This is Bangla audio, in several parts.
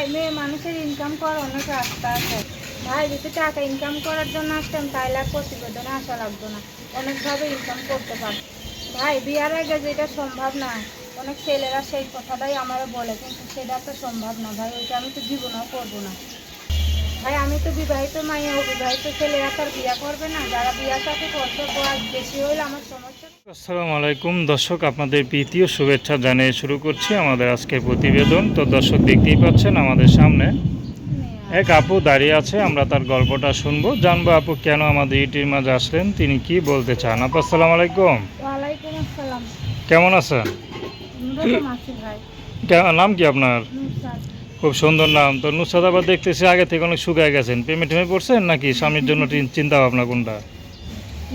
ভাই, মেয়ে মানুষের ইনকাম করার অনেক রাস্তা আছে। ভাই, যদি টাকা ইনকাম করার জন্য আসতাম, তাহলে আর প্রতিবেদনে আসা লাগতো না। অনেকভাবে ইনকাম করতে পারত ভাই, বিয়ার আগে যেটা সম্ভব না, অনেক ছেলেরা সেই কথাটাই আমার বলে, কিন্তু সেটা তো সম্ভব না, ভাই, ওইটা আমি তো জীবনেও করব না। ভাই, আমি তো বিবাহিত মাইয়া, অবিবাহিত ছেলেরা তো আর বিয়া করবে না। যারা বিয়া সাথে করতে বেশি হইলে আমার সমস্যা আসসালামু আলাইকুম। দর্শক আপনাদের প্রীতি ও শুভেচ্ছা জানিয়ে শুরু করছি আমাদের আজকের প্রতিবেদন। তো দর্শক দেখতেই পাচ্ছেন আমাদের সামনে এক আপু দাঁড়িয়ে আছে আমরা তার গল্পটা শুনব। জানব আপু কেন আমাদের ইটির মাঝে আসলেন তিনি কি বলতে চান? আপু আসসালামু আলাইকুম। কেমন আছেন? নাম কি আপনার? খুব সুন্দর নাম। তো নুসাদ আবার দেখতেছি আগে থেকে অনেক শুকায় গেছেন। পেমেন্ট টেমে পড়ছেন নাকি? স্বামীর জন্য চিন্তা ভাবনা কোনটা?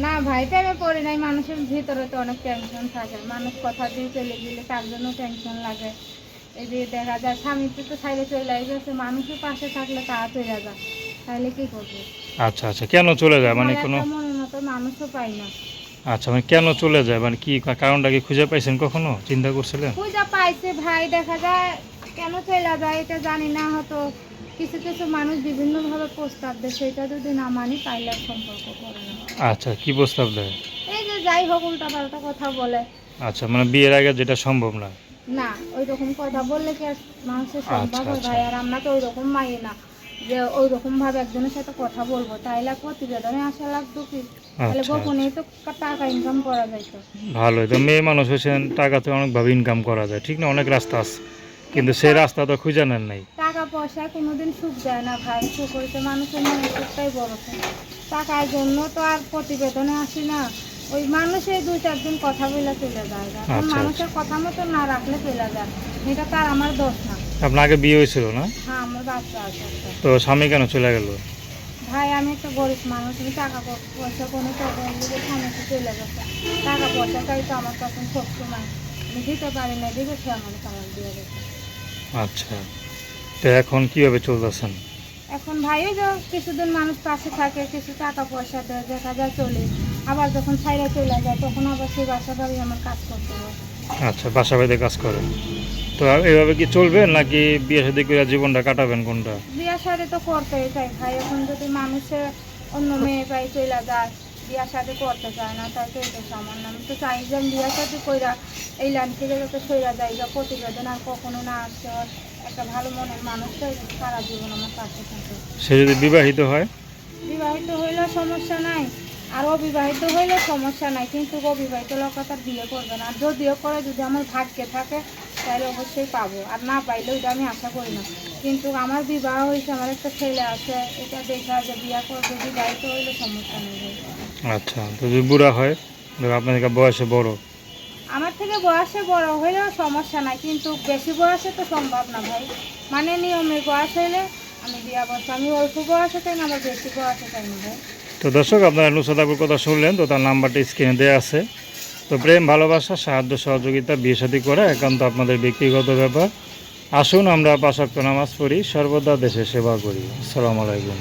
না ভাই প্রেমে পড়ি নাই। মানুষের ভিতরে তো অনেক টেনশন থাকে। মানুষ কথা দিয়ে চলে গেলে তার জন্য টেনশন লাগে। এই যে দেখা যায় স্বামী তো সাইডে চলে গেছে। মানুষের পাশে থাকলে তারা চলে যায়। তাহলে কি করব? আচ্ছা আচ্ছা। কেন চলে যায়? মানে কোনো মনের মতো মানুষও পাই না। আচ্ছা মানে কেন চলে যায়? মানে কি কারণটা কি খুঁজে পাইছেন কখনো? চিন্তা করছিলেন? পূজা পাইছে ভাই দেখা যায়। কেন চলে যায় এটা জানি না হয়তো। কিছু কিছু মানুষ বিভিন্নভাবে প্রস্তাব দেয় সেটা যদি না মানি তাইলে সম্পর্ক করে না। আচ্ছা কি প্রস্তাব দেয়? এই যে যাই হোক উল্টা পাল্টা কথা বলে। আচ্ছা মানে বিয়ের আগে যেটা সম্ভব না? না ওই রকম কথা বললে কি আর মানুষের সম্ভব হয়। ভাই আর আমরা তো ওই রকম মাই না যে ওই রকম ভাবে একজনের সাথে কথা বলব তাইলে প্রতিবেদনে আসা লাগতো কি? তাহলে আচ্ছা। গোপনেই তো টাকা ইনকাম করা যাইতো ভালোই। তো মেয়ে মানুষ হয়েছেন টাকাতে অনেকভাবে ইনকাম করা যায়। ঠিক না? অনেক রাস্তা আছে। কিন্তু সেই রাস্তা তো খুঁজে নেন নাই। টাকা পয়সা কোনোদিন সুখ দেয় না ভাই সুখ হইতে মানুষের মনে সুখটাই বড়। টাকার জন্য তো আর প্রতিবেদনে আসি না। ওই মানুষের দুই চার দিন কথা বলে চলে যায়। এখন আচ্ছা, মানুষের কথা মতো না রাখলে চলে যায়। এটা তার আমার দোষ না। আপনার আগে বিয়ে হয়েছিল না? হ্যাঁ আমার বাচ্চা আছে তো স্বামী কেন চলে গেল? ভাই আমি একটা গরিব মানুষ আমি টাকা পয়সা কোনো টাকা সমস্যা চলে গেছে। টাকা পয়সাটাই তো আমার তখন সবসময়। আমি দিতে পারি না দিকে সে আমার দিয়ে গেছে আচ্ছা। তো এখন কীভাবে চলতেছেন? এখন ভাই ওই যে কিছুদিন মানুষ পাশে থাকে কিছু টাকা পয়সা দেয় দেখা যায় চলে। আবার যখন ছাইরা চলে যায় তখন আবার সেই বাসা বাড়ি আমার কাজ করতে হয়। আচ্ছা বাসা বাড়িতে কাজ করেন তো এইভাবে কি চলবেন নাকি বিয়ে সাথে করে জীবনটা কাটাবেন কোনটা? বিয়ে শাদি তো করতেই চাই ভাই এখন যদি মানুষের অন্য মেয়ে পাই চলে যায় বিয়া শাদি করতে চায় না তাই তো এটা আমার নাম তো চাই যে আমি বিয়া শাদি কইরা এই লাইন থেকে যাতে সইরা যায় প্রতিবেদন আর কখনো না আসতে হয় একটা ভালো মনের মানুষটাই সারা জীবন আমার পাশে থাকে। সে যদি বিবাহিত হয়? বিবাহিত হইলে সমস্যা নাই। আর অবিবাহিত হইলে সমস্যা নাই কিন্তু অবিবাহিত লোক তার বিয়ে করবে না। আর যদিও করে যদি আমার ভাগ্যে থাকে তাহলে অবশ্যই পাবো। আর না পাইলে ওইটা আমি আশা করি না। কিন্তু আমার বিবাহ হয়েছে আমার একটা ছেলে আছে এটা দেখা যে বিয়ে করবে বিবাহিত হইলে সমস্যা নেই। আচ্ছা তো যদি বুড়া হয় আপনার বয়সে বড় আমার থেকে বয়সে বড় হইলেও সমস্যা নাই, কিন্তু বেশি বয়সে তো সম্ভব না ভাই। মানে নিয়মের বয়স হইলে আমি বিয়া বসে আমি অল্প বয়সে চাই না, আবার বেশি বয়সে চাই না ভাই? তো দর্শক, আপনারা নুসাদাপুর কথা শুনলেন, তো তার নাম্বারটা স্ক্রিনে দেওয়া আছে। তো প্রেম, ভালোবাসা, সাহায্য, সহযোগিতা, বিয়ে সাথী করা একান্ত আপনাদের ব্যক্তিগত ব্যাপার। আসুন আমরা পাশাক্ত নামাজ পড়ি, সর্বদা দেশে সেবা করি। আসসালামু আলাইকুম।